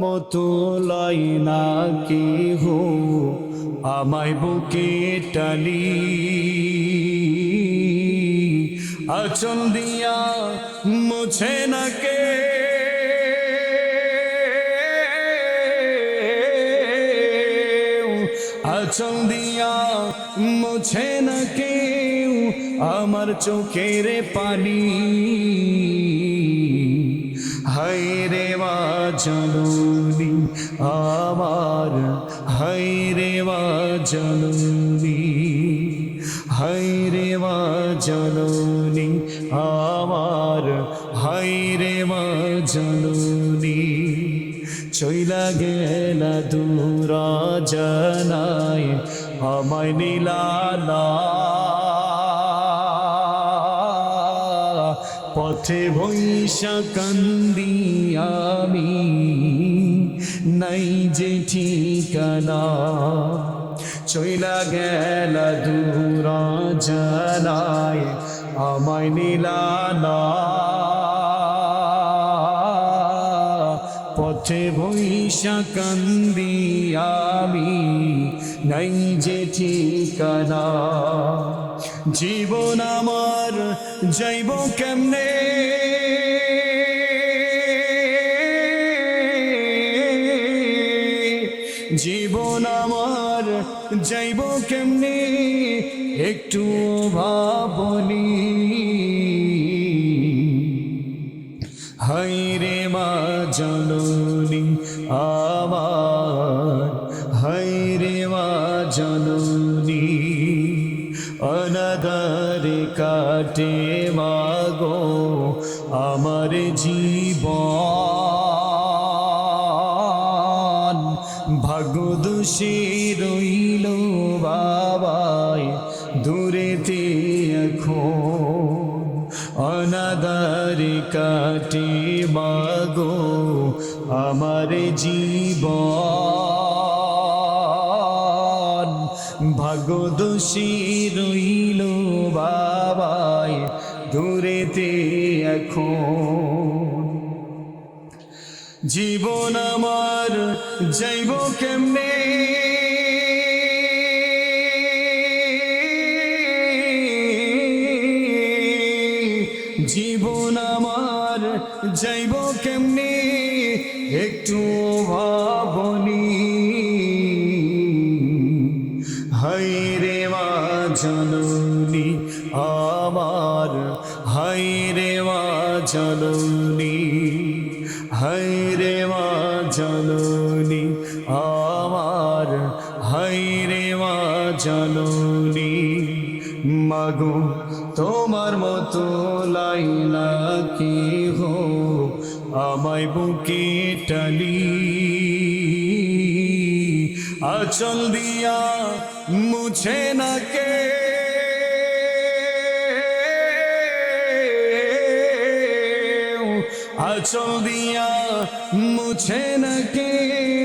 মতো লাই না হো? আমায় বুকে টালি আচল দিয়া মুছে না কে? আচল দিয়া মুছে না কেউ? আমার চোখের পানি। হাই রে মা জননী, আমার হাই রে মা জননী হাই রে মা জননী, আমার হাই রে মা জননী। চইলা গেলা দূরা জানায় আমায় নীলালা পথে বৈশা কান্দি আমি। নাই যে ঠিকানা, চইলা গেলা দূরা জানায় আমায় নীলালা পথে বৈশা কান্দি আমি, নাই যে ঠিকানা। জীবন আমার যাইব কেমনে? জীবন আমার যাইব কেমনে? একটু ভাবনি। হাই রে মা জননী আমার হাই রে মা জননী অনাদারে কাটে মাগো আমার জীবন। ভাগ্যদোষী রইল বাবাই দূরেতে এখন অনাদার কাটে মাগো আমার জীবন। ভাগ্যদোষী রইল বাবাই দূরেতে এখন জীবন আমার যাইব কেমনে? জীবন আমার যাইব কেমনে? একটু ভাবনি। হাই রে মা জননী, আমার হাই রে মা জননী হাই আমার। হাই রে মা জননী, মাগো, তোমার মতো লাইলা কি হো? আমায় বুকে টালি আচল দিয়া মুছে না কে? আচল দিয়া মুছে না কেউ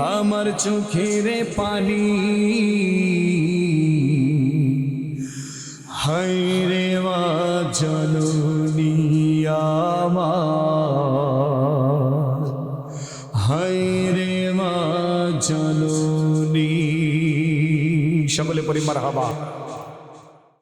আমার চোখের পানি। হাই রে মা জননী আমার। হাই রে মা জননী। সকলে পরিবার হাবা